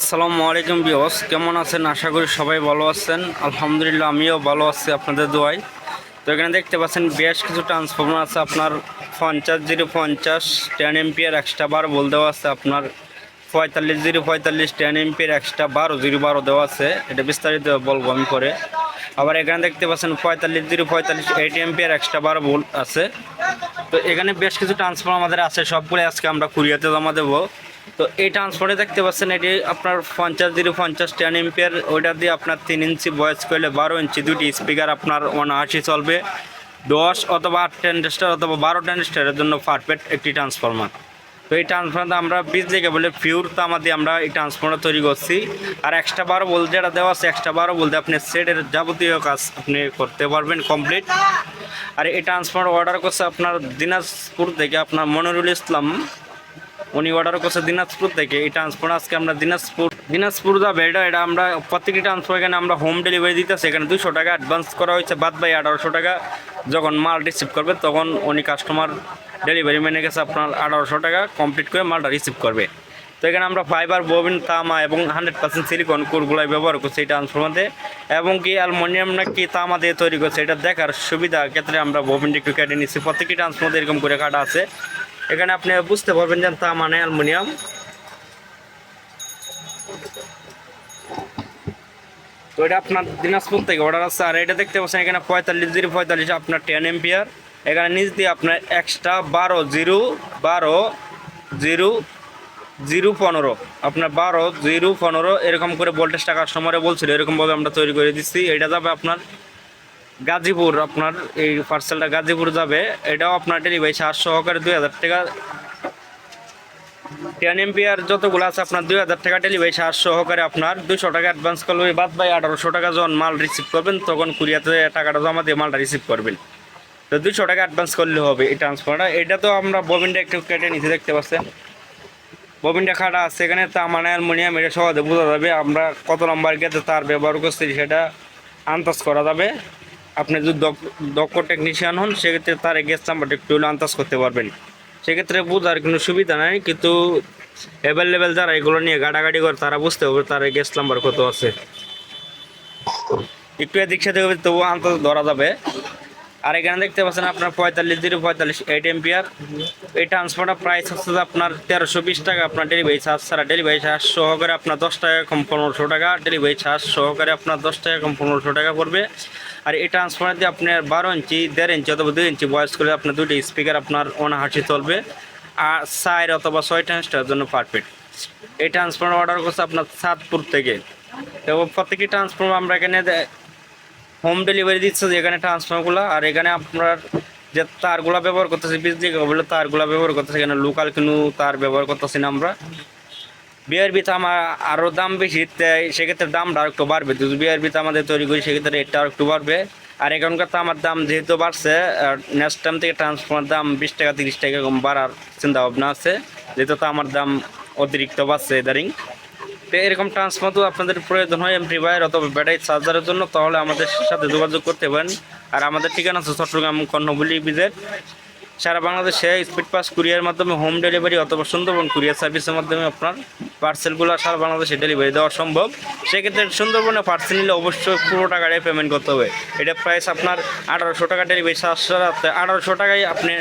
আসসালামু আলাইকুম বিয়স কেমন আছেন? আশা করি সবাই ভালো আছেন। আলহামদুলিল্লাহ, আমিও ভালো আছি আপনাদের দোয়ায়। তো এখানে দেখতে পাচ্ছেন, বেশ কিছু ট্রান্সফর্মার আছে। আপনার পঞ্চাশ জিরো পঞ্চাশ টেন এমপিয়ার এক্সট্রা বারো বল দেওয়া আছে। আপনার পঁয়তাল্লিশ জিরো পঁয়তাল্লিশ টেন এমপিয়ার এক্সট্রা বারো জিরো বারো দেওয়া আছে। এটা বিস্তারিত বলব আমি পরে। আবার এখানে দেখতে পাচ্ছেন, পঁয়তাল্লিশ জিরো পঁয়তাল্লিশ এইট এমপিয়ার এক্সট্রা বারো ভোল্ট আছে। তো এখানে বেশ কিছু ট্রান্সফর্মার আমাদের আছে। সবগুলো আজকে আমরা কুরিয়াতে জমা দেবো। তো এই ট্রান্সফারে দেখতে পাচ্ছেন, এটি আপনার পঞ্চাশ জিরো পঞ্চাশ টেন এম্পিয়ার ওইটা দিয়ে আপনার তিন ইঞ্চি বয়স করলে বারো ইঞ্চি দুটি স্পিকার আপনার আশি চলবে। দশ অথবা আট টেন্ডেস্টার অথবা বারো টেন্ডেস্টারের জন্য পারফেক্ট একটি ট্রান্সফরমার তো এই ট্রান্সফরমারটা আমরা বীজ থেকে বলে পিওর তামা দিয়ে আমরা এই ট্রান্সফরমার তৈরি করছি। আর এক্সট্রা বারো বল যেটা দেওয়া আছে এক্সট্রা বারো বলতে আপনি সেটের যাবতীয় কাজ আপনি করতে পারবেন কমপ্লিট আর এই ট্রান্সফরমার অর্ডার করছে আপনার দিনাজপুর থেকে আপনার মনিরুল ইসলাম। উনি অর্ডার করছে দিনাজপুর থেকে, এই ট্রান্সপোর্ট আজকে আমরা দিনাজপুর দিনাজপুর যাবে এটা এটা আমরা প্রত্যেকটি ট্রান্সপোর্ট এখানে আমরা হোম ডেলিভারি দিতেছি। এখানে দুশো টাকা অ্যাডভান্স করা হয়েছে, বাদ বাই আঠারোশো টাকা। যখন মাল রিসিভ করবে, তখন উনি কাস্টমার ডেলিভারি ম্যানের কাছে আপনার আঠারোশো টাকা কমপ্লিট করে মালটা রিসিভ করবে। তো এখানে আমরা ফাইবার ববিন তামা এবং হান্ড্রেড পার্সেন্ট সিলিকন কোরগুলাই ব্যবহার করছি এই ট্রান্সফর্মাতে এবং কি অ্যালমোনিয়াম না কি তামা দিয়ে তৈরি করছে, এটা দেখার সুবিধা ক্ষেত্রে আমরা ববিনটি একটু কেটে নিচ্ছি। প্রত্যেকটি ট্রান্সফর্মাতে এরকম করে কাটা আছে। এখানে আপনি বুঝতে পারবেন যে তা মানে অ্যালুমিনিয়াম। তো এটা আপনার দিনাজপুর থেকে অর্ডার আছে, আর এটা দেখতে পাচ্ছেন, এখানে পঁয়তাল্লিশ জিরো পঁয়তাল্লিশ, আপনার টেন এম্পিয়ার এখানে নিচ দিয়ে আপনার এক্সট্রা বারো জিরো বারো জিরো জিরো পনেরো। আপনার বারো জিরো পনেরো, এরকম করে ভোল্টেজ টাকার সময় বলছিল এরকমভাবে আমরা তৈরি করে দিচ্ছি। এটা যাবে আপনার গাজীপুর, আপনার এই পার্সেলটা গাজীপুর যাবে। এটাও আপনার ডেলিভারি চার্জ সহকারে দুই হাজার টাকা। টেন এমপিআর যতগুলো আছে আপনার দুই হাজার টাকা ডেলিভারি চার্জ সহকারে আপনার দুশো টাকা অ্যাডভান্স করলে বাদ বাই আঠারোশো টাকা যখন মাল রিসিভ করবেন, তখন কুরিয়াতে টাকাটা জমা দিয়ে মালটা রিসিভ করবেন। তো দুশো টাকা অ্যাডভান্স করলে হবে এই ট্রান্সফারটা এটা তো আমরা ববিনটা একটু কেটে নিতে দেখতে পাচ্ছেন। ববিনটা খাটা আছে এখানে তামানে অ্যালমোনিয়াম এটা সহজে বোঝা যাবে। আমরা কত নম্বর গেতে তার ব্যবহার করছি সেটা আন্দাজ করা যাবে। আপনি যদি দক্ষ- টেকনিশিয়ান হন, সেক্ষেত্রে তার গ্যাস নাম্বারটা একটু হলে আন্দাজ করতে পারবেন। সেক্ষেত্রে বোঝার কোনো সুবিধা নাই, কিন্তু অ্যাভেলেবেল যারা এগুলো নিয়ে গাড়াগাড়ি করে, তারা বুঝতে হবে তার গ্যাস নাম্বার কত আছে। একটু এদিক সাথে হবে তবু আন্দাজ ধরা যাবে। আর এখানে দেখতে পাচ্ছেন আপনার পঁয়তাল্লিশ জিরো পঁয়তাল্লিশ এইট এমপিয়ার এই ট্রান্সফারটা প্রাইস হচ্ছে আপনার তেরোশো বিশ টাকা, আপনার ডেলিভারি চার্জ ছাড়া ডেলিভারি চার্জ সহকারে আপনার দশ টাকা কম পনেরোশো টাকা ডেলিভারি চার্জ সহকারে আপনার দশ টাকা কম পনেরোশো টাকা পড়বে। আর এই ট্রান্সফার দিয়ে আপনার বারো ইঞ্চি, দেড় ইঞ্চি অথবা দুই ইঞ্চি বয়স করে আপনার দুটি স্পিকার আপনার অনাহাসি চলবে। আর চার অথবা ছয় ট্রান্সটার জন্য পারফেক্ট এই ট্রান্সফর্মার অর্ডার করছে আপনার সাতপুর থেকে। তো প্রত্যেকটি ট্রান্সফর্মার আমরা এখানে হোম ডেলিভারি দিচ্ছে যে এখানে ট্রান্সফারগুলো আর এখানে আপনার যে তারগুলা ব্যবহার করতেছি, বিজলি বলে তারগুলা ব্যবহার করতেছি। এখানে লোকাল কিন্তু তার ব্যবহার করতেছি না আমরা। বিআরবিতে আমার আরও দাম বেশি সেক্ষেত্রে দামটা আর একটু বাড়বে। যদি বিআরবিতে আমাদের তৈরি করি, সেক্ষেত্রে রেটটা আর একটু বাড়বে। আর এখনকার তো আমার দাম যেহেতু বাড়ছে নেক্সট টাইম থেকে ট্রান্সফর্মার দাম বিশ টাকা, তিরিশ টাকা এরকম বাড়ার চিন্তা ভাবনা আছে। যেহেতু তো আমার দাম অতিরিক্ত বাড়ছে এদারিং। তো এরকম ট্রান্সফার তো আপনাদের প্রয়োজন হয় এমপ্রি বাইর অথবা ব্যাটারি চার্জারের জন্য, তাহলে আমাদের সাথে যোগাযোগ করতে পারেন। আর আমাদের ঠিকানা আছে চট্টগ্রাম কর্ণবুলি বিজের সারা বাংলাদেশে স্পিড পাস কুরিয়ার মাধ্যমে হোম ডেলিভারি অথবা সুন্দরবন কুরিয়ার সার্ভিসের মাধ্যমে আপনার পার্সেলগুলো সারা বাংলাদেশে ডেলিভারি দেওয়া সম্ভব। সেক্ষেত্রে সুন্দরবনে পার্সেল নিলে অবশ্যই পুরো টাকাটাই পেমেন্ট করতে হবে। এটা প্রাইস আপনার আঠারোশো টাকা ডেলিভারি সাতশো আঠারোশো টাকায় আপনি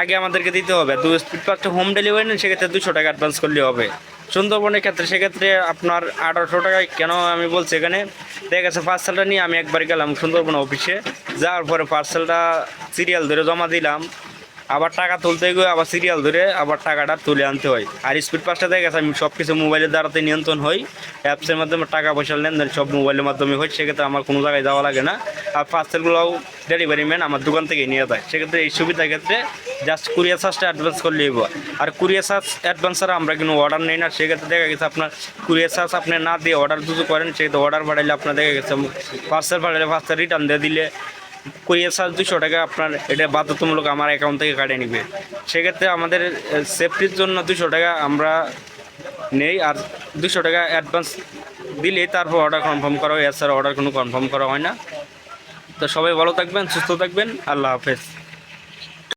আগে আমাদেরকে দিতে হবে। দু স্পিড পাসটা হোম ডেলিভারি নেন সেক্ষেত্রে দুশো টাকা অ্যাডভান্স করলে হবে। সুন্দরবনের ক্ষেত্রে সেক্ষেত্রে আপনার আঠারোশো টাকায় কেন আমি বলছি এখানে? দেখা গেছে পার্সেলটা নিয়ে আমি একবার গেলাম সুন্দরবন অফিসে যাওয়ার পরে পার্সেলটা সিরিয়াল ধরে জমা দিলাম। আবার টাকা তুলতে গিয়ে আবার সিরিয়াল ধরে আবার টাকাটা তুলে আনতে হয়। আর স্পিড পাসটা দেখা গেছে, আমি সব কিছু মোবাইলের দ্বারাতে নিয়ন্ত্রণ হই। অ্যাপসের মাধ্যমে টাকা পয়সা লেনদেন সব মোবাইলের মাধ্যমে হয়, সেক্ষেত্রে আমার কোনো জায়গায় যাওয়া লাগে না। আর পার্সেলগুলোও ডেলিভারি ম্যান আমার দোকান থেকে নিয়ে যায়। সেক্ষেত্রে এই সুবিধার ক্ষেত্রে জাস্ট কুরিয়ার চার্জটা অ্যাডভান্স করলেই হবে আর কুরিয়ার চার্জ অ্যাডভান্স ছাড়া আমরা কিন্তু অর্ডার নেই না। সেক্ষেত্রে দেখা গেছে আপনার কুরিয়ার চার্জ আপনি না দিয়ে অর্ডার যদি করেন, সেক্ষেত্রে অর্ডার পাঠাইলে আপনার দেখা গেছে, পার্সেল পাঠাইলে পার্সেল রিটার্ন দিয়ে দিলে। কুরিয়ার চার্জ দুশো টাকা আপনার এটা বাধ্যতামূলক আমার অ্যাকাউন্ট থেকে কাটে নিবে। সেক্ষেত্রে আমাদের সেফটির জন্য দুশো টাকা আমরা নেই আর দুশো টাকা অ্যাডভান্স দিলেই তারপর অর্ডার কনফার্ম করা হয়। এছাড়া অর্ডার কোনো কনফার্ম করা হয় না। তো সবাই ভালো থাকবেন, সুস্থ থাকবেন। আল্লাহ হাফেজ।